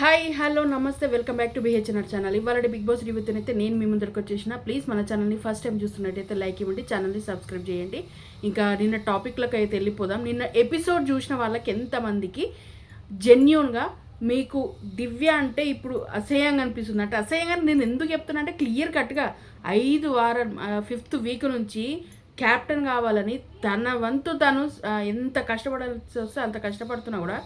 Hi hello namaste welcome back to BHNR channel ఇవాళ big boss రివ్యూతో అయితే నేను మీ ముందరకు వచ్చేసిన. ప్లీజ్ మన ఛానల్ని ఫస్ట్ టైం చూస్తున్నట్టయితే లైక్ ఇవ్వండి ఛానల్ని సబ్స్క్రైబ్ చేయండి. ఇంకా నిన్న టాపిక్లకు అయితే వెళ్ళిపోదాం. నిన్న ఎపిసోడ్ చూసిన వాళ్ళకి ఎంతమందికి జెన్యున్గా మీకు దివ్య అంటే ఇప్పుడు అసహ్యంగా అనిపిస్తుంది. అంటే అసహ్యంగా నేను ఎందుకు చెప్తున్నా అంటే క్లియర్ కట్గా ఐదు వారం ఫిఫ్త్ వీక్ నుంచి క్యాప్టెన్ కావాలని తన వంతు తను ఎంత కష్టపడాల్సి వస్తే అంత కష్టపడుతున్నా కూడా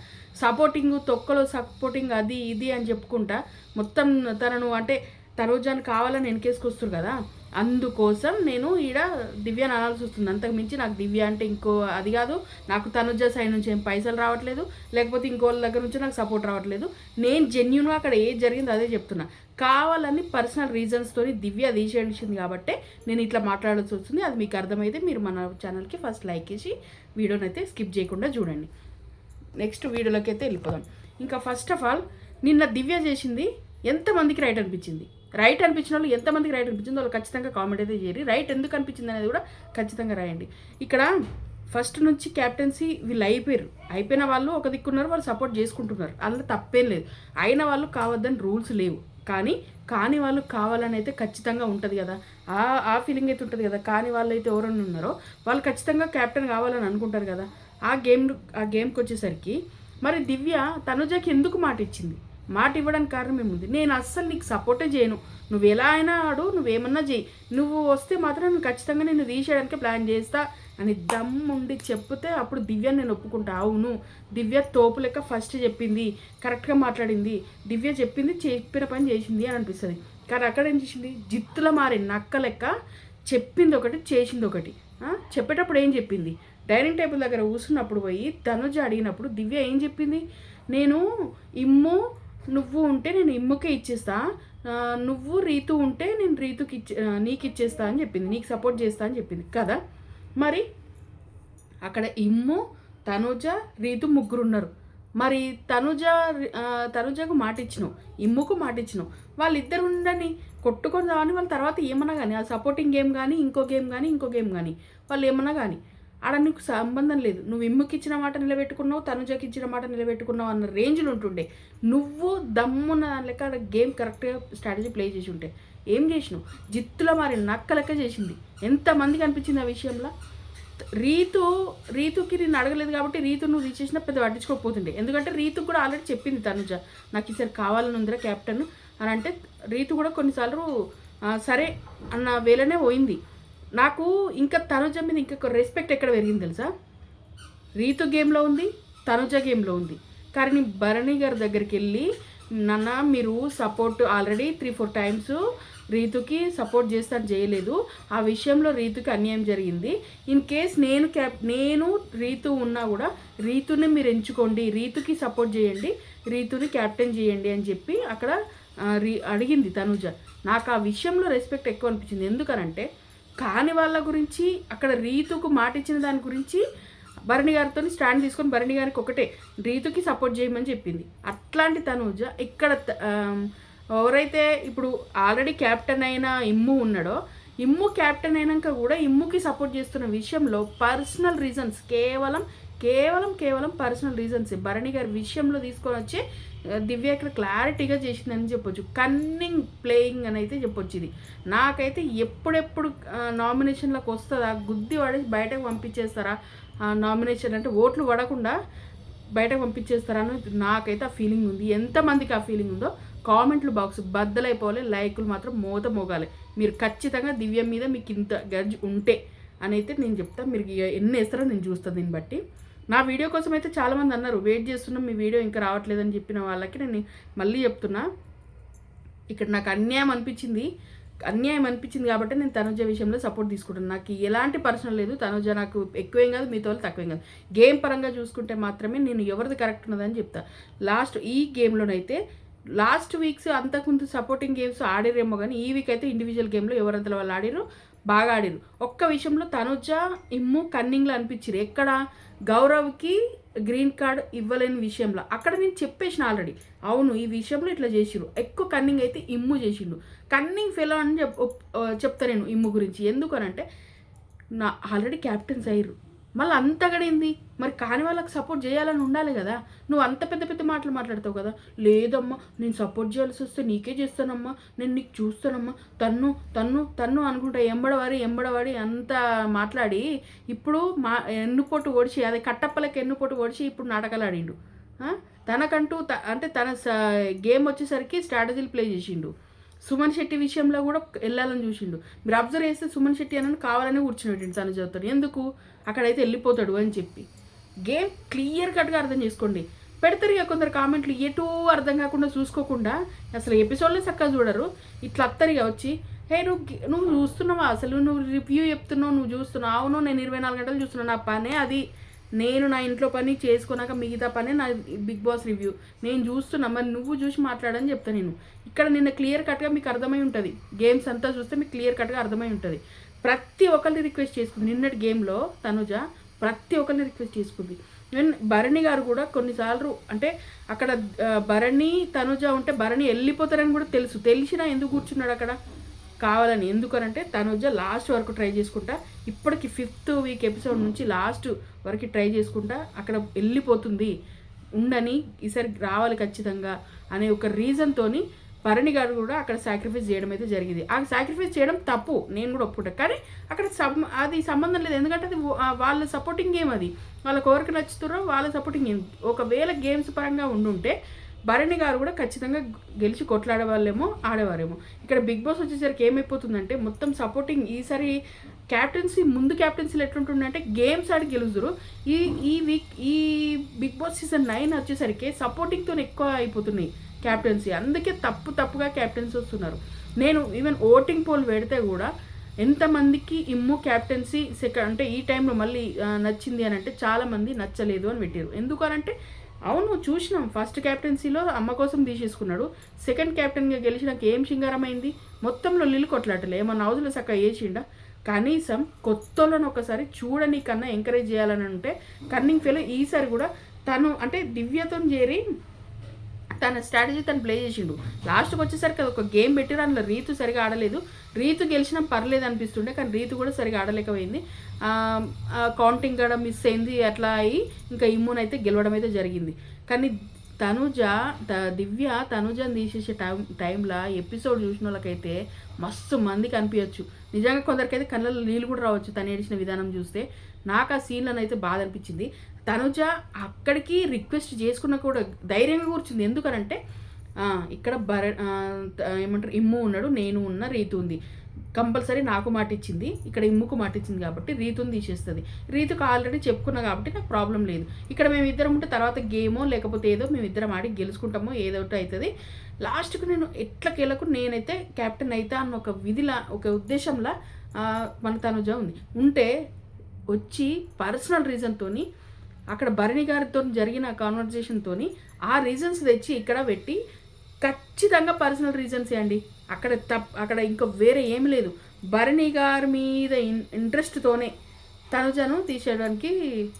సపోర్టింగ్ తొక్కలో సపోర్టింగ్ అది ఇది అని చెప్పుకుంటా మొత్తం తనను అంటే తనుజాన్ని కావాలని వెనకేసుకొస్తారు కదా. అందుకోసం నేను ఈడ దివ్యని అనాల్సి వస్తుంది. అంతకు మించి నాకు దివ్య అంటే ఇంకో అది కాదు. నాకు తనుజ సైడ్ నుంచి ఏం పైసలు రావట్లేదు. లేకపోతే ఇంకోళ్ళ దగ్గర నుంచి నాకు సపోర్ట్ రావట్లేదు. నేను జెన్యున్గా అక్కడ ఏది జరిగిందో అదే చెప్తున్నా. కావాలని పర్సనల్ రీజన్స్తో దివ్య తీసేసింది కాబట్టి నేను ఇట్లా మాట్లాడాల్సి వస్తుంది. అది మీకు అర్థమైతే మీరు మన ఛానల్కి ఫస్ట్ లైక్ చేసి వీడియోనైతే స్కిప్ చేయకుండా చూడండి. నెక్స్ట్ వీడియోలోకి అయితే వెళ్ళిపోదాం. ఇంకా ఫస్ట్ ఆఫ్ ఆల్ నిన్న దివ్య చేసింది ఎంతమందికి రైట్ అనిపించింది? రైట్ అనిపించిన వాళ్ళు ఎంతమందికి రైట్ అనిపించిందో వాళ్ళు ఖచ్చితంగా కామెంట్ అయితే చేయరు. రైట్ ఎందుకు అనిపించింది అనేది కూడా ఖచ్చితంగా రాయండి. ఇక్కడ ఫస్ట్ నుంచి క్యాప్టెన్సీ వీళ్ళు అయిపోయారు. అయిపోయిన వాళ్ళు ఒక దిక్కున్నారు వాళ్ళు సపోర్ట్ చేసుకుంటున్నారు. అందులో తప్పేం లేదు. అయిన వాళ్ళు కావద్దని రూల్స్ లేవు. కానీ కాని వాళ్ళు కావాలని అయితే ఖచ్చితంగా ఉంటుంది కదా. ఆ ఆ ఫీలింగ్ అయితే ఉంటుంది కదా. కాని వాళ్ళు అయితే ఎవరైనా ఉన్నారో వాళ్ళు ఖచ్చితంగా క్యాప్టెన్ కావాలని అనుకుంటారు కదా. ఆ గేమ్ ఆ గేమ్కి వచ్చేసరికి మరి దివ్య తనుజకి ఎందుకు మాట ఇచ్చింది? మాట ఇవ్వడానికి కారణం ఏముంది? నేను అస్సలు నీకు సపోర్టే చేయను. నువ్వు ఎలా అయినా ఆడు నువ్వేమన్నా చేయి. నువ్వు వస్తే మాత్రం నేను ఖచ్చితంగా నేను తీసేయడానికి ప్లాన్ చేస్తా అని దమ్ముండి చెప్తే అప్పుడు దివ్య నేను ఒప్పుకుంటా. అవును దివ్య తోపు లెక్క ఫస్ట్ చెప్పింది కరెక్ట్గా మాట్లాడింది. దివ్య చెప్పింది చెప్పిన పని చేసింది అని అనిపిస్తుంది. కానీ అక్కడ ఏం చేసింది? జిత్తుల మారి నక్క లెక్క చెప్పింది ఒకటి చేసింది ఒకటి. చెప్పేటప్పుడు ఏం చెప్పింది? డైనింగ్ టేబుల్ దగ్గర కూర్చున్నప్పుడు పోయి ధనుజ అడిగినప్పుడు దివ్య ఏం చెప్పింది? నేను ఇమ్ము నువ్వు ఉంటే నేను ఇమ్ముకే ఇచ్చేస్తా. నువ్వు రీతు ఉంటే నేను రీతుకి ఇచ్చే నీకు ఇచ్చేస్తా అని చెప్పింది. నీకు సపోర్ట్ చేస్తా అని చెప్పింది. కదా? మరి అక్కడ ఇమ్ము తనుజ రీతు ముగ్గురు ఉన్నారు మరి తనుజ తనుజకు మాట ఇచ్చినావు. ఇమ్ముకు మాట ఇచ్చినావు. వాళ్ళిద్దరు ఉండని కొట్టుకొని రావని వాళ్ళ తర్వాత ఏమన్నా కానీ ఆ సపోర్టింగ్ గేమ్ కానీ ఇంకో గేమ్ కానీ ఇంకో గేమ్ కానీ వాళ్ళు ఏమన్నా కానీ. ఆడ నీకు సంబంధం లేదు. నువ్వు ఇమ్ముకి ఇచ్చిన మాట నిలబెట్టుకున్నావు తనుజకి ఇచ్చిన మాట నిలబెట్టుకున్నావు అన్న రేంజ్లు ఉంటుండే. నువ్వు దమ్మున్న దాని లెక్క ఆడ గేమ్ కరెక్ట్గా స్ట్రాటజీ ప్లే చేసి ఉంటే ఏం చేసినావు? జిత్తులో మరి నక్క లెక్క చేసింది. ఎంతమందికి అనిపించింది ఆ విషయంలో? రీతు రీతుకి నేను అడగలేదు కాబట్టి రీతు నువ్వు తీసేసినా పెద్ద పట్టించుకోకపోతుండే. ఎందుకంటే రీతు కూడా ఆల్రెడీ చెప్పింది తనుజ నాకు ఈసారి కావాలని ఉందిరా క్యాప్టెన్ అని అంటే రీతు కూడా కొన్నిసార్లు సరే అన్న వేళనే పోయింది. నాకు ఇంకా తనుజ మీద ఇంకొక రెస్పెక్ట్ ఎక్కడ పెరిగింది తెలుసా? రీతు గేమ్లో ఉంది తనుజ గేమ్లో ఉంది. కానీ నేను భరణి గారి దగ్గరికి వెళ్ళి నాన్న మీరు support already three four times రీతుకి support చేస్తాను చేయలేదు. ఆ విషయంలో రీతుకి అన్యాయం జరిగింది. ఇన్ కేస్ నేను క్యాప్ నేను రీతు ఉన్నా కూడా రీతుని మీరు ఎంచుకోండి రీతుకి సపోర్ట్ చేయండి రీతుని క్యాప్టెన్ చేయండి అని చెప్పి అక్కడ రీ అడిగింది తనుజ. నాకు ఆ విషయంలో రెస్పెక్ట్ ఎక్కువ అనిపించింది. ఎందుకనంటే కాని వాళ్ళ గురించి అక్కడ రీతుకు మాట ఇచ్చిన దాని గురించి భరణి గారితో స్టాండ్ తీసుకొని భరణి గారికి ఒకటే రీతుకి సపోర్ట్ చేయమని చెప్పింది. అట్లాంటి తనుజ ఇక్కడ త- ఎవరైతే ఇప్పుడు ఆల్రెడీ క్యాప్టెన్ అయిన ఇమ్ము ఉన్నాడో ఇమ్ము క్యాప్టెన్ అయినాక కూడా ఇమ్ముకి సపోర్ట్ చేస్తున్న విషయంలో పర్సనల్ రీజన్స్ కేవలం కేవలం కేవలం పర్సనల్ రీజన్స్ భరణి గారి విషయంలో తీసుకొని వచ్చి దివ్య ఇక్కడ క్లారిటీగా చేసిందని చెప్పొచ్చు. కన్నింగ్ ప్లేయింగ్ అని అయితే చెప్పొచ్చు ఇది. నాకైతే ఎప్పుడెప్పుడు నామినేషన్లకు వస్తుందా గుద్ది పడేసి బయటకు పంపించేస్తారా? నామినేషన్ అంటే ఓట్లు పడకుండా బయటకు పంపించేస్తారా అని నాకైతే ఆ ఫీలింగ్ ఉంది. ఎంతమందికి ఆ ఫీలింగ్ ఉందో కామెంట్లు బాక్స్ బద్దలైపోవాలి లైకులు మాత్రం మూత మోగాలి మీరు ఖచ్చితంగా దివ్య మీద మీకు ఇంత గజ్ ఉంటే అని అయితే నేను చెప్తా. మీరు ఇక ఎన్ని వేస్తారో నేను చూస్తాను దీన్ని బట్టి. నా వీడియో కోసం అయితే చాలామంది అన్నారు వెయిట్ చేస్తున్నాం మీ వీడియో ఇంకా రావట్లేదని చెప్పిన వాళ్ళకి నేను మళ్ళీ చెప్తున్నా. ఇక్కడ నాకు అన్యాయం అనిపించింది అన్యాయం అనిపించింది కాబట్టి నేను తనుజ విషయంలో సపోర్ట్ తీసుకుంటాను నాకు ఎలాంటి పర్సనల్ లేదు తనుజ నాకు ఎక్కువేం కాదు మీతో వాళ్ళు తక్కువేం కాదు. గేమ్ పరంగా చూసుకుంటే మాత్రమే నేను ఎవరిది కరెక్ట్ ఉన్నదని చెప్తా. లాస్ట్ ఈ గేమ్లోనైతే లాస్ట్ వీక్స్ అంతకుముందు సపోర్టింగ్ గేమ్స్ ఆడిరేమో కానీ ఈ వీక్ అయితే ఇండివిజువల్ గేమ్లో ఎవరంతలో వాళ్ళు ఆడిరు? బాగా ఆడిరు ఒక్క విషయంలో తనుజ ఇమ్ము కన్నింగ్లో అనిపించిరు ఎక్కడ? గౌరవ్కి గ్రీన్ కార్డ్ ఇవ్వలేని విషయంలో. అక్కడ నేను చెప్పేసిన ఆల్రెడీ. అవును ఈ విషయంలో ఇట్లా చేసిరు ఎక్కువ కన్నింగ్ అయితే ఇమ్ము చేసిండు కన్నింగ్ ఫెలో అని చెప్ ఒప్- చెప్తా నేను ఇమ్ము గురించి. ఎందుకనంటే నా ఆల్రెడీ క్యాప్టెన్స్ అయ్యారు మళ్ళీ అంతగడింది మరి కాని వాళ్ళకి సపోర్ట్ చేయాలని ఉండాలి కదా. నువ్వు అంత పెద్ద పెద్ద మాటలు మాట్లాడతావు కదా. లేదమ్మా నేను సపోర్ట్ చేయాల్సి వస్తే నీకే చేస్తానమ్మా. నేను నీకు చూస్తానమ్మా. తన్ను తన్ను తన్ను అనుకుంటా ఎంబడవాడి ఎంబడవాడి అంత మాట్లాడి ఇప్పుడు మా ఎన్నుపోటు ఓడిచి అదే కట్టప్పలకి ఎన్నుపోటు ఓడిచి ఇప్పుడు నాటకాలు ఆడిండు తనకంటూ త- అంటే తన గేమ్ వచ్చేసరికి స్ట్రాటజీలు ప్లే చేసిండు. సుమన్ శెట్టి విషయంలో కూడా వెళ్ళాలని చూసిండు. మీరు అబ్జర్వ్ చేస్తే సుమన్ శెట్టి అని కావాలని కూర్చుని తను చదువుతాడు ఎందుకు? అక్కడైతే వెళ్ళిపోతాడు అని చెప్పి. గేమ్ క్లియర్ కట్గా అర్థం చేసుకోండి. పెడతారు ఇక కొందరు కామెంట్లు ఎటూ అర్థం కాకుండా చూసుకోకుండా అసలు ఎపిసోడ్లో చక్కగా చూడరు. ఇట్లా అత్తరిగా ఇక వచ్చి హే నువ్వు నువ్వు చూస్తున్నావా? అసలు నువ్వు రివ్యూ చెప్తున్నావు నువ్వు చూస్తున్నావు. అవును నేను ఇరవై నాలుగు గంటలు చూస్తున్నాను. నా పనే అది. నేను నా ఇంట్లో పని చేసుకున్నాక మిగతా పనే నా బిగ్ బాస్ రివ్యూ నేను చూస్తున్నా. మరి నువ్వు చూసి మాట్లాడని చెప్తా నేను. ఇక్కడ నిన్న క్లియర్ కట్గా మీకు అర్థమై ఉంటుంది. గేమ్స్ అంతా చూస్తే మీకు క్లియర్ కట్గా అర్థమై ఉంటుంది. ప్రతి ఒక్కరిని రిక్వెస్ట్ చేసుకుంది. నిన్నటి గేమ్లో తనుజ ప్రతి ఒక్కరిని రిక్వెస్ట్ చేసుకుంది. ఈవెన్ భరణి గారు కూడా కొన్నిసార్లు అంటే అక్కడ భరణి తనుజ ఉంటే భరణి వెళ్ళిపోతారని కూడా తెలుసు. తెలిసినా ఎందుకు కూర్చున్నాడు అక్కడ? కావాలని. ఎందుకనంటే తనుజ లాస్ట్ వరకు ట్రై చేసుకుంటా ఇప్పటికి ఫిఫ్త్ వీక్ ఎపిసోడ్ నుంచి లాస్ట్ వరకు ట్రై చేసుకుంటా అక్కడ వెళ్ళిపోతుంది. ఉండని ఈసారి రావాలి ఖచ్చితంగా అనే ఒక రీజన్తోని భరణి గారు కూడా అక్కడ సాక్రిఫైస్ చేయడం అయితే జరిగింది. ఆ సాక్రిఫైస్ చేయడం తప్పు నేను కూడా ఒప్పుకుంటా. కానీ అక్కడ సబ్ అది సంబంధం లేదు. ఎందుకంటే అది వాళ్ళ సపోర్టింగ్ గేమ్ అది. వాళ్ళ కోరిక నచ్చుతారో వాళ్ళ సపోర్టింగ్ గేమ్ ఒకవేళ గేమ్స్ పరంగా ఉండుంటే భరణి గారు కూడా ఖచ్చితంగా గెలిచి కొట్లాడేవాళ్ళేమో ఆడేవారేమో. ఇక్కడ బిగ్ బాస్ వచ్చేసరికి ఏమైపోతుందంటే మొత్తం సపోర్టింగ్ ఈసారి క్యాప్టెన్సీ ముందు క్యాప్టెన్సీలు ఎట్లుంటుందంటే గేమ్స్ ఆడి గెలుస్తారు. ఈ ఈ వీక్ ఈ బిగ్ బాస్ సీజన్ నైన్ వచ్చేసరికి సపోర్టింగ్తో ఎక్కువ అయిపోతున్నాయి. క్యాప్టెన్సీ అందుకే తప్పు తప్పుగా క్యాప్టెన్సీ వస్తున్నారు. నేను ఈవెన్ ఓటింగ్ పోల్ పెడితే కూడా ఎంతమందికి ఇమ్ము క్యాప్టెన్సీ సెకండ్ అంటే ఈ టైంలో మళ్ళీ నచ్చింది అని అంటే చాలామంది నచ్చలేదు అని పెట్టారు ఎందుకనంటే అవును చూసినాం. ఫస్ట్ క్యాప్టెన్సీలో అమ్మ కోసం తీసేసుకున్నాడు. సెకండ్ క్యాప్టెన్గా గెలిచినాక ఏం సింగారమైంది మొత్తంలో లిల్లు కొట్లాటలే. ఏమన్నా హౌస్లో చక్కగా వేసిండా కనీసం కొత్తలను ఒకసారి చూడని కన్నా ఎంకరేజ్ చేయాలని అంటే కన్నింగ్ ఫెలో ఈసారి కూడా తను అంటే దివ్యతో చేరి తన స్ట్రాటజీ తను ప్లే చేసిండు. లాస్ట్కి వచ్చేసరికి అది ఒక గేమ్ పెట్టిరు అందులో రీతు సరిగా ఆడలేదు. రీతు గెలిచినా పర్లేదు అనిపిస్తుండే కానీ రీతు కూడా సరిగా ఆడలేకపోయింది. కౌంటింగ్ కూడా మిస్ అయింది అట్లా అయ్యి ఇంకా ఇమ్యూన్ అయితే గెలవడం అయితే జరిగింది. కానీ తనుజ త- దివ్య తనుజని తీసేసే టైం టైంలో ఎపిసోడ్ చూసిన వాళ్ళకైతే మస్తు మంది అనిపించచ్చు నిజంగా కొందరికైతే కళ్ళలో నీళ్ళు కూడా రావచ్చు తను ఏడిచిన విధానం చూస్తే. నాకు ఆ సీన్లను అయితే బాధ అనిపించింది. తనుజ అక్కడికి రిక్వెస్ట్ చేసుకున్న కూడా ధైర్యంగా కూర్చుంది. ఎందుకనంటే ఇక్కడ బర ఏమంటారు ఇమ్ము ఉన్నాడు నేను ఉన్న రీతు ఉంది. కంపల్సరీ నాకు మాట ఇచ్చింది. ఇక్కడ ఇమ్ముకు మాట ఇచ్చింది కాబట్టి రీతుని తీసేస్తుంది. రీతుకు ఆల్రెడీ చెప్పుకున్నా కాబట్టి నాకు ప్రాబ్లం లేదు. ఇక్కడ మేము ఇద్దరం ఉంటే తర్వాత గేమో లేకపోతే ఏదో మేము ఇద్దరం ఆడి గెలుచుకుంటామో ఏదో ఒకటి అవుతుంది లాస్ట్కు నేను ఎట్లకెళ్ళకు నేనైతే క్యాప్టెన్ అవుతా అన్న ఒక విధిలా ఒక ఉద్దేశంలా మన తనుజ ఉంది. ఉంటే వచ్చి పర్సనల్ రీజన్తోని అక్కడ భరణి గారితో జరిగిన కాన్వర్జేషన్తో ఆ రీజన్స్ తెచ్చి ఇక్కడ పెట్టి ఖచ్చితంగా పర్సనల్ రీజన్స్ అండి అక్కడ తప్ అక్కడ ఇంకా వేరే ఏమి లేదు. భరణి గారి మీద ఇన్ ఇంట్రెస్ట్తోనే తనుజను తీసేయడానికి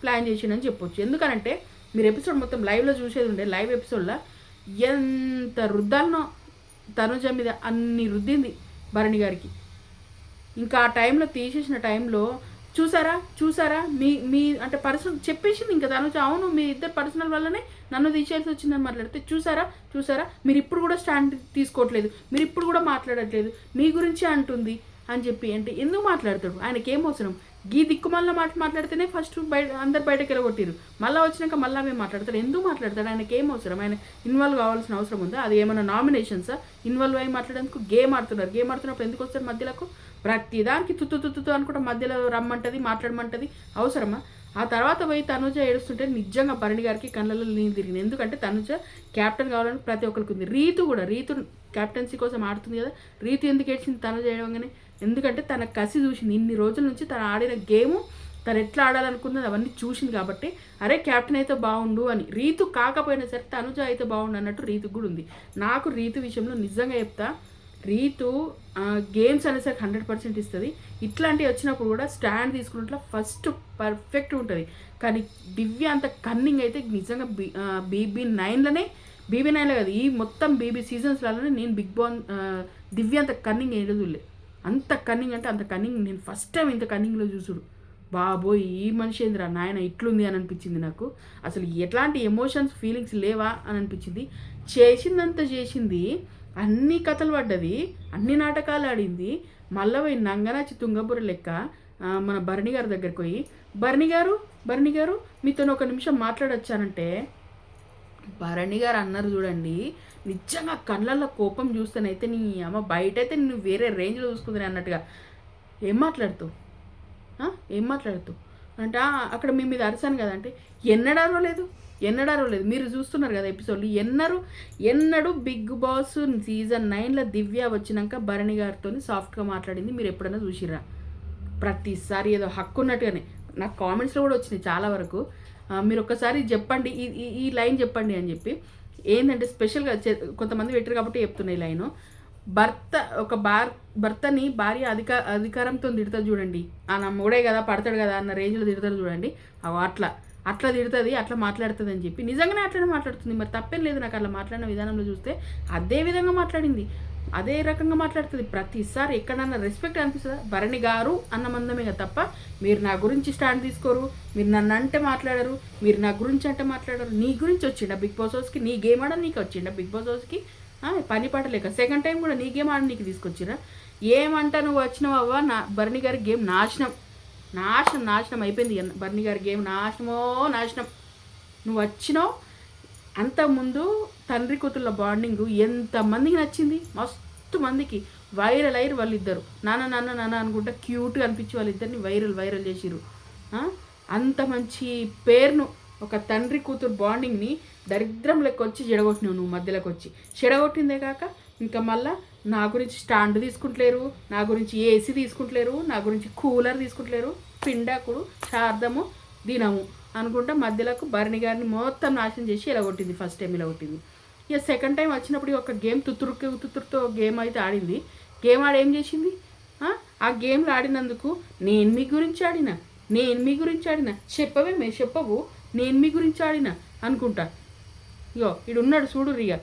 ప్లాన్ చేసిండని చెప్పొచ్చు. ఎందుకనంటే మీరు ఎపిసోడ్ మొత్తం లైవ్లో చూసేది ఉండే లైవ్ ఎపిసోడ్లో ఎంత రుద్దాలనో తనుజ మీద అన్ని రుద్దింది భరణి గారికి. ఇంకా ఆ టైంలో తీసేసిన టైంలో చూసారా? చూసారా? మీ మీ అంటే పర్సనల్ చెప్పేసింది ఇంకా తను అవును మీ ఇద్దరు పర్సనల్ వల్లనే నన్ను తీసేయాల్సి వచ్చిందని మాట్లాడితే. చూసారా? చూసారా? మీరు ఇప్పుడు కూడా స్టాండ్ తీసుకోవట్లేదు. మీరు ఇప్పుడు కూడా మాట్లాడట్లేదు. మీ గురించే అంటుంది అని చెప్పి అంటే ఎందుకు మాట్లాడతాడు? ఆయనకి ఏం అవసరం? గీ దిక్కుమల్ల మాట మాట్లాడితేనే ఫస్ట్ బయట అందరు బయటకు వెళ్ళగొట్టిరు. మళ్ళీ వచ్చినాక మళ్ళీ మేము మాట్లాడతాడు ఎందుకు మాట్లాడతాడు? ఆయనకి ఏం అవసరం? ఆయన ఇన్వాల్వ్ కావాల్సిన అవసరం ఉందా? అది ఏమైనా నామినేషన్సా? ఇన్వాల్వ్ అయ్యి మాట్లాడేందుకు గేమ్ ఆడుతున్నారు. గేమ్ ఆడుతున్నప్పుడు ఎందుకు వస్తారు మధ్యలోకి? ప్రతి దానికి తుత్తు తుత్తు అనుకుంటా మధ్యలో రమ్మంటది మాట్లాడమంటది. అవసరమా? ఆ తర్వాత పోయి తనుజ ఏడుస్తుంటే నిజంగా భరణి గారికి కళ్ళలో నీళ్ళు తిరిగింది. ఎందుకంటే తనుజ క్యాప్టెన్ కావాలని ప్రతి ఒక్కరికి ఉంది. రీతు కూడా రీతు క్యాప్టెన్సీ కోసం ఆడుతుంది కదా. రీతు ఎందుకు ఏడ్చింది తనుజ ఏడవగానే? ఎందుకంటే తన కసి చూసింది. ఇన్ని రోజుల నుంచి తను ఆడిన గేము తను ఎట్లా ఆడాలనుకున్నది అవన్నీ చూసింది కాబట్టి అరే క్యాప్టెన్ అయితే బాగుండు అని. రీతు కాకపోయినా సరే తనుజ అయితే బాగుండు అన్నట్టు రీతు కూడా ఉంది. నాకు రీతు విషయంలో నిజంగా చెప్తా రీతు గేమ్స్ అనేసరికి హండ్రెడ్ పర్సెంట్ ఇస్తుంది. ఇట్లాంటివి వచ్చినప్పుడు కూడా స్టాండ్ తీసుకున్నట్లు ఫస్ట్ పర్ఫెక్ట్ ఉంటుంది. కానీ దివ్య అంత కన్నింగ్ అయితే నిజంగా బీ బీబీ నైన్లోనే బీబీ నైన్లో కాదు ఈ మొత్తం బీబీ సీజన్స్లలోనే నేను బిగ్ బాన్ దివ్య అంత కన్నింగ్ ఏదోలే అంత కన్నింగ్ అంటే అంత కన్నింగ్ నేను ఫస్ట్ టైం ఇంత కన్నింగ్లో చూసుడు. బాబోయ్ ఈ మనిషి ఏందిరా నాయన ఇట్లుంది అని అనిపించింది నాకు. అసలు ఎట్లాంటి ఎమోషన్స్ ఫీలింగ్స్ లేవా అని అనిపించింది. చేసిందంత చేసింది అన్ని కథలు పడ్డది అన్ని నాటకాలు ఆడింది. మళ్ళీ పోయి నంగనాచి తుంగబుర్ర లెక్క మన భరణి గారి దగ్గరికి పోయి భరణి గారు భరణి గారు మీతో ఒక నిమిషం మాట్లాడొచ్చానంటే భరణి గారు అన్నారు చూడండి నిజంగా కళ్ళల్లో కోపం చూస్తేనైతే నీ అమ్మ బయట అయితే నువ్వు వేరే రేంజ్లో చూసుకుందని అన్నట్టుగా. ఏం మాట్లాడుతావు ఏం మాట్లాడుతావు అంటే అక్కడ మీ మీద అరిసాను కదా అంటే ఎన్నడారో లేదు ఎన్నడారో లేదు. మీరు చూస్తున్నారు కదా ఎపిసోడ్లు ఎన్నరు ఎన్నడు బిగ్ బాస్ సీజన్ నైన్లో దివ్య వచ్చినాక భరణి గారితో సాఫ్ట్గా మాట్లాడింది. మీరు ఎప్పుడైనా చూసిర్రా? ప్రతిసారి ఏదో హక్కు ఉన్నట్టుగానే. నాకు కామెంట్స్లో కూడా వచ్చినాయి చాలా వరకు. మీరు ఒక్కసారి చెప్పండి ఈ ఈ- లైన్ చెప్పండి అని చెప్పి. ఏంటంటే స్పెషల్గా కొంతమంది పెట్టారు కాబట్టి చెప్తున్నాయి లైను భర్త ఒక బార్ భర్తని భార్య అధిక అధికారంతో తిడతారు చూడండి. ఆ నా మూడే కదా పడతాడు కదా అన్న రేంజ్లో తిడతారు చూడండి. అవి అట్లా అట్లా తిడుతుంది అట్లా మాట్లాడుతుంది అని చెప్పి నిజంగానే అట్లనే మాట్లాడుతుంది. మరి తప్పేం లేదు నాకు అట్లా మాట్లాడిన విధానంలో చూస్తే అదే విధంగా మాట్లాడింది. అదే రకంగా మాట్లాడుతుంది. ప్రతిసారి ఎక్కడన్నా రెస్పెక్ట్ అనిపిస్తుందా? భరణి గారు అన్న మందమే కదా తప్ప మీరు నా గురించి స్టాండ్ తీసుకోరు మీరు నన్ను అంటే మాట్లాడరు మీరు నా గురించి అంటే మాట్లాడరు. నీ గురించి వచ్చిండ బిగ్ బాస్ హౌస్కి? నీ గేమ్ ఆడ నీకు వచ్చిండ బిగ్ బాస్ హౌస్కి? పని పట్టలేక సెకండ్ టైం కూడా నీ గేమ్ ఆడ నీకు తీసుకొచ్చిరా ఏమంటా నువ్వు వచ్చినావు అవ్వ? నా బర్ణి గారి గేమ్ నాశనం. నాశనం నాశనం అయిపోయింది బర్ణి గారి గేమ్ నాశనమో నాశనం. నువ్వు వచ్చినావు అంతకుముందు తండ్రి కూతుళ్ళ బాండింగ్ ఎంతమందికి నచ్చింది? మస్తు మందికి. వైరల్ అయ్యారు వాళ్ళిద్దరు. నాన్న నాన్న నాన్న అనుకుంటా క్యూట్గా అనిపించి వాళ్ళిద్దరిని వైరల్ వైరల్ చేసిరు అంత మంచి పేరును ఒక తండ్రి కూతురు బాండింగ్ని దరిద్రం లెక్క వచ్చి చెడగొట్టినావు నువ్వు మధ్యలోకి వచ్చి. చెడగొట్టిందే కాక ఇంకా మళ్ళా నా గురించి స్టాండ్ తీసుకుంటలేరు నా గురించి ఏసీ తీసుకుంటలేరు నా గురించి కూలర్ తీసుకుంటలేరు పిండాకుడు శారదము దినము అనుకుంటా మధ్యలోకి భరణి గారిని మొత్తం నాశనం చేసి ఇలా కొట్టింది ఫస్ట్ టైం ఇలా కొట్టింది ఇక సెకండ్ టైం వచ్చినప్పుడు ఒక గేమ్ తుత్తురుకి తుత్తురుతో గేమ్ అయితే ఆడింది. గేమ్ ఆడ ఏం చేసింది? ఆ? గేమ్లు ఆడినందుకు నేను మీ గురించి ఆడిన? నేను మీ గురించి ఆడిన? చెప్పవే మే చెప్పవు. నేను మీ గురించి ఆడిన? అనుకుంటా. ఇగో ఇడు ఉన్నాడు చూడు రియా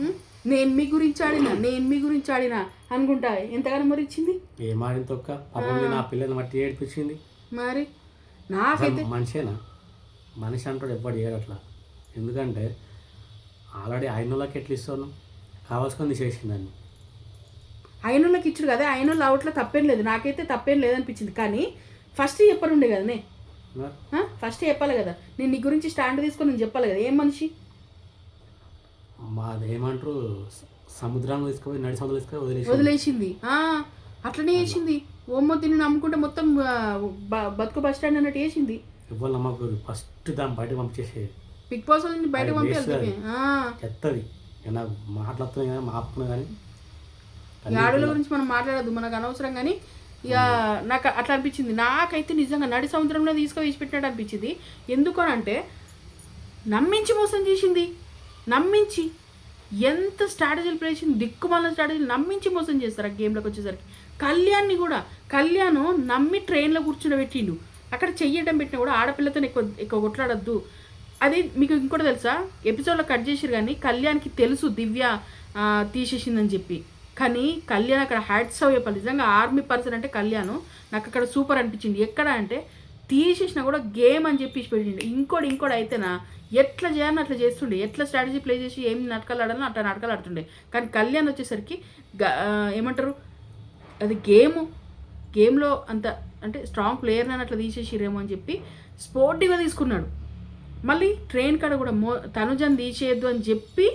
ఉం? నేను మీ గురించి ఆడిన నేను మీ గురించి ఆడిన అనుకుంటా. ఎంతగానో మరి ఇచ్చింది? ఏం ఆడిన తొక్క? నా పిల్లల్ని మట్టి ఏడిపించింది. మరి? నాకైతే మనిషేనా? మనిషి అంటాడు ఎవ్వడు చేయడు అట్లా. ఎందుకంటే ఆల్రెడీ ఆయన వాళ్ళకి ఎట్లా ఇస్తాను? కావాల్సుకొని చేసిందని అయినోళ్ళకి ఇచ్చుడు కదా అయినోళ్ళు అవుట్లో తప్పేం లేదు. నాకైతే తప్పేం లేదనిపించింది. కానీ ఫస్ట్ చెప్పనుండే కదనే ఫస్ట్ చెప్పాలి కదా. నేను నీ గురించి స్టాండ్ తీసుకొని నేను చెప్పాలి కదా. ఏం మనిషి? మాది ఏమంటారు స- సముద్రంలో తీసుకుపోయి నడి సముద్రం తీసుకుపోయి వదిలేసి వదిలేసింది. ఆ, అట్లనే వేసింది ఓమ్మో తిని నమ్ముకుంటే మొత్తం బతుకు బస్ స్టాండ్ అన్నట్టు వేసింది ఇవ్వాలి నమ్మకు ఫస్ట్ దాన్ని బయట పంపించేసేది బిగ్ బాస్ బయట అది పంపి waste వెళ్తుంది చెత్తది. నాకు మాట్లాడుతున్నాయి కానీ మాపుతున్నాయి కానీ. ఈ ఆడల గురించి మనం మాట్లాడద్దు. మనకు అనవసరం కానీ ఇక నాకు అట్లా అనిపించింది. నాకైతే నిజంగా నడి సముద్రంలో తీసుకొని విడిచిపెట్టినట్టు అనిపించింది. ఎందుకు అని అంటే నమ్మించి మోసం చేసింది. నమ్మించి. ఎంత స్ట్రాటజీలు ప్రేసింది దిక్కుమాల స్ట్రాటజీలు నమ్మించి మోసం చేస్తారు ఆ గేమ్లోకి వచ్చేసరికి. కళ్యాణ్ని కూడా కళ్యాణ్ నమ్మి ట్రైన్లో కూర్చుండబెట్టిండు అక్కడ చెయ్యడం పెట్టినా కూడా ఆడపిల్లతో ఎక్కువ ఎక్కువ కొట్లాడద్దు. అది మీకు ఇంకోటి తెలుసా? ఎపిసోడ్లో కట్ చేసిరు కానీ కళ్యాణ్కి తెలుసు దివ్య తీసేసిందని చెప్పి. కానీ కళ్యాణ్ అక్కడ హ్యాట్స్ అవ్వాలి నిజంగా ఆర్మీ పర్సన్ అంటే కళ్యాణ్. నాకు అక్కడ సూపర్ అనిపించింది. ఎక్కడ అంటే తీసేసినా కూడా గేమ్ అని చెప్పేసి పెట్టిండు. ఇంకోటి ఇంకోటి అయితేనా? ఎట్లా చేయాలని అట్లా చేస్తుండే. ఎట్లా స్ట్రాటజీ ప్లే చేసి ఏం నాటకాలు ఆడాలని అట్లా నాటకాలు ఆడుతుండే కానీ కళ్యాణ్ వచ్చేసరికి ఏమంటారు? అది గేము గేమ్లో అంత అంటే స్ట్రాంగ్ ప్లేయర్ అని అట్లా తీసేసిరేమో అని చెప్పి స్పోర్టివ్గా తీసుకున్నాడు. మళ్ళీ ట్రైన్ కాడ కూడా మో తనుజని తీసేయద్దు అని చెప్పి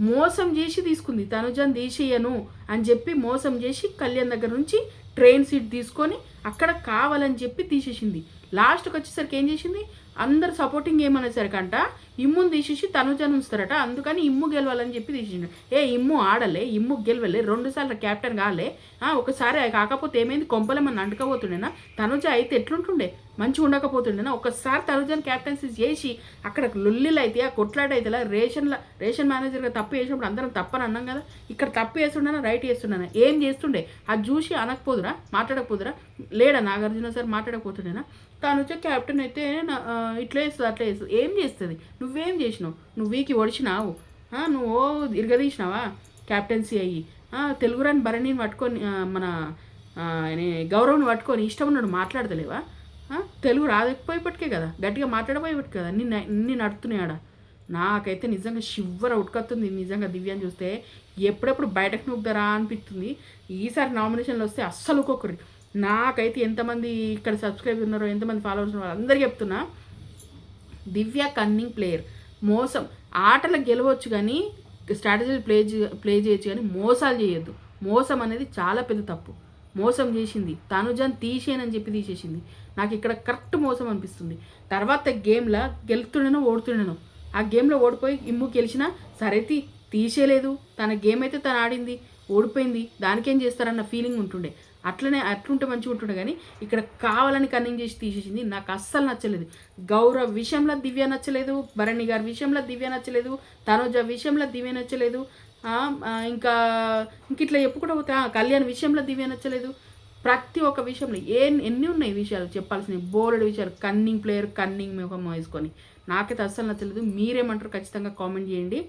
మోసం చేసి తీసుకుంది. తనుజని తీసేయను అని చెప్పి మోసం చేసి కళ్యాణ్ దగ్గర నుంచి ట్రైన్ సీట్ తీసుకొని అక్కడ కావాలని చెప్పి తీసేసింది. లాస్ట్కి వచ్చేసరికి ఏం చేసింది? అందరు సపోర్టింగ్ ఏమనేసరికంట ఇమ్ముని తీసేసి తనుజను ఉంచుతారట అందుకని ఇమ్ము గెలవాలని చెప్పి తీసేసిండు ఏ ఇమ్ము ఆడలే ఇమ్ము గెలవలే రెండుసార్లు క్యాప్టెన్ కాలే. ఆ, ఒకసారి కాకపోతే ఏమైంది కొంపలేమని అంటుకపోతుండేనా తనుజ అయితే ఎట్లుంటుండే? మంచిగా ఉండకపోతుండేనా? ఒకసారి తనుజను క్యాప్టెన్సీ చేసి అక్కడ లొల్లిలు అయితే ఆ కొట్లాట అయితే రేషన్ల రేషన్ మేనేజర్గా తప్పు చేసినప్పుడు అందరం తప్పని అన్నాం కదా? ఇక్కడ తప్పు చేస్తుండేనా? రైట్ చేస్తుండేనా? ఏం చేస్తుండే? అది చూసి అనకపోదురా? మాట్లాడకపోదురా? లేడా నాగార్జున సార్ మాట్లాడకపోతుండేనా? తాను వచ్చే క్యాప్టెన్ అయితే నా- ఇట్లా వేస్తుంది అట్లా వేస్తుంది ఏం చేస్తుంది? నువ్వేం చేసినావు? నువ్వు వీకి ఒడిచినావు నువ్వు ఓ ఇరగదీసినావా? క్యాప్టెన్సీ అయ్యి. తెలుగు తెలుగురాని భరణిని పట్టుకొని మన గౌరవం పట్టుకొని ఇష్టం ఉన్నాడు మాట్లాడతలేవా? తెలుగు రాదకపోయేపటికే కదా? గట్టిగా మాట్లాడపోయేపటి కదా? నిన్ను ఇన్ని నడుతున్నాయాడ నాకైతే నిజంగా శివర ఉడకత్తుంది నిజంగా దివ్యాన్ని చూస్తే. ఎప్పుడెప్పుడు బయటకు నొక్కుతారా అనిపిస్తుంది. ఈసారి నామినేషన్లు వస్తే అస్సలు ఒక్కొక్కరు నాకైతే ఎంతమంది ఇక్కడ సబ్స్క్రైబ్ ఉన్నారో ఎంతమంది ఫాలోవర్స్ ఉన్నారో అందరికీ చెప్తున్నా. దివ్య కన్నింగ్ ప్లేయర్ మోసం. ఆటలు గెలవచ్చు కానీ స్ట్రాటజీ ప్లే ప్లే చేయొచ్చు కానీ మోసాలు చేయొద్దు. మోసం అనేది చాలా పెద్ద తప్పు. మోసం చేసింది. తనుజాన్ తీసేయనని చెప్పి తీసేసింది. నాకు ఇక్కడ కరెక్ట్ మోసం అనిపిస్తుంది. తర్వాత గేమ్లో గెలుతుండను ఓడుతుండను. ఆ గేమ్లో ఓడిపోయి ఇమ్ము గెలిచినా సరే తీ తీసేయలేదు. తన గేమ్ అయితే తను ఆడింది ఓడిపోయింది. దానికేం చేస్తారన్న ఫీలింగ్ ఉంటుండే. అట్లనే అట్లుంటే మంచిగా ఉంటుండే కానీ ఇక్కడ కావాలని కన్నింగ్ చేసి తీసేసింది. నాకు అస్సలు నచ్చలేదు. గౌరవ్ విషయంలో దివ్య నచ్చలేదు. భరణి గారి విషయంలో దివ్య నచ్చలేదు. తనుజ విషయంలో దివ్య నచ్చలేదు. ఇంకా ఇంక ఇట్లా చెప్పుకుంటూ పోతే కళ్యాణ్ విషయంలో దివ్య నచ్చలేదు. ప్రతి ఒక్క విషయంలో ఏ ఎన్ని ఉన్నాయి విషయాలు చెప్పాల్సినవి? బోర్డు విషయాలు. కన్నింగ్ ప్లేయర్ కన్నింగ్ ముఖం వేసుకొని. నాకైతే అస్సలు నచ్చలేదు. మీరేమంటారు ఖచ్చితంగా కామెంట్ చేయండి.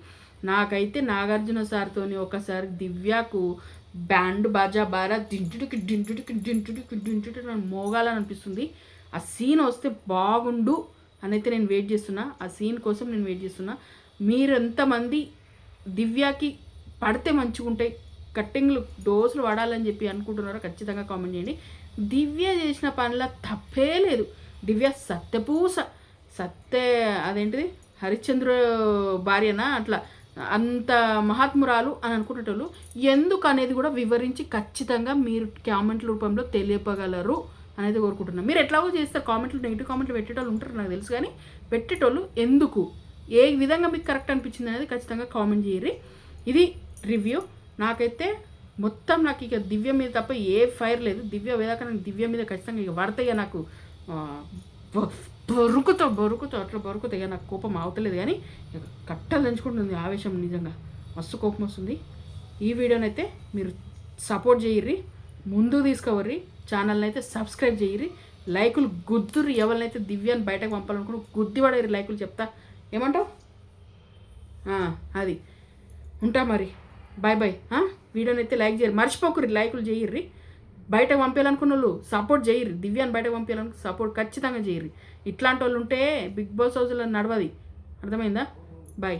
నాకైతే నాగార్జున సార్తోని ఒకసారి దివ్యకు బ్యాండ్ బాజా బారా దింటుడికి దింటుడికి దింటుడికి డింటుడికి నన్ను మోగాలని అనిపిస్తుంది ఆ సీన్ వస్తే బాగుండు అని అయితే నేను వెయిట్ చేస్తున్నా. ఆ సీన్ కోసం నేను వెయిట్ చేస్తున్నా. మీరు ఎంతమంది దివ్యకి పడితే మంచిగా ఉంటాయి కట్టింగ్లు డోసులు వాడాలని చెప్పి అనుకుంటున్నారో ఖచ్చితంగా కామెంట్ చేయండి. దివ్య చేసిన పనిలో తప్పే లేదు. దివ్య సత్యపూస సత్య అదేంటిది? హరిశ్చంద్ర భార్యనా? అట్లా అంత మహాత్మురాలు అని అనుకునేటోళ్ళు ఎందుకు అనేది కూడా వివరించి ఖచ్చితంగా మీరు కామెంట్ల రూపంలో తెలియపగలరు అనేది కోరుకుంటున్నాను మీరు ఎట్లాగో చేస్తారు కామెంట్లు నెగిటివ్ కామెంట్లు పెట్టేటోళ్ళు ఉంటారు నాకు తెలుసు కానీ పెట్టేటోళ్ళు ఎందుకు? ఏ విధంగా మీకు కరెక్ట్ అనిపించింది అనేది ఖచ్చితంగా కామెంట్ చేయరు ఇది రివ్యూ నాకైతే మొత్తం నాకు ఇక దివ్య మీద తప్ప ఏ ఫైర్ లేదు. దివ్య వేదాక నాకు దివ్య మీద ఖచ్చితంగా ఇక పడతాయి నాకు బొరుకుతో బొరుకుతో అట్లా బొరుకుతో. ఇక నాకు కోపం అవతలేదు కానీ కట్టలు దంచుకుంటుంది ఆవేశం నిజంగా. మస్తు కోపం వస్తుంది. ఈ వీడియోనైతే మీరు సపోర్ట్ చేయర్రి. ముందు తీసుకోవర్రి. ఛానల్ని అయితే సబ్స్క్రైబ్ చేయర్రి. లైకులు గుద్దురు ఎవరినైతే దివ్యాన్ని బయటకు పంపాలనుకుని గుద్ది పడేరు లైకులు చెప్తా. ఏమంటావు? అది. ఉంటా మరి. Bye bye. వీడియోని అయితే లైక్ చేయరు మర్చిపోకుర్రి. లైకులు చేయర్రి. బయటకు పంపించాలనుకున్న వాళ్ళు సపోర్ట్ చేయరు. దివ్యాన్ని బయటకు పంపించాలనుకు సపోర్ట్ ఖచ్చితంగా చేయరు. ఇట్లాంటి వాళ్ళు ఉంటే బిగ్ బాస్ హౌస్లో నడవది. అర్థమైందా? బాయ్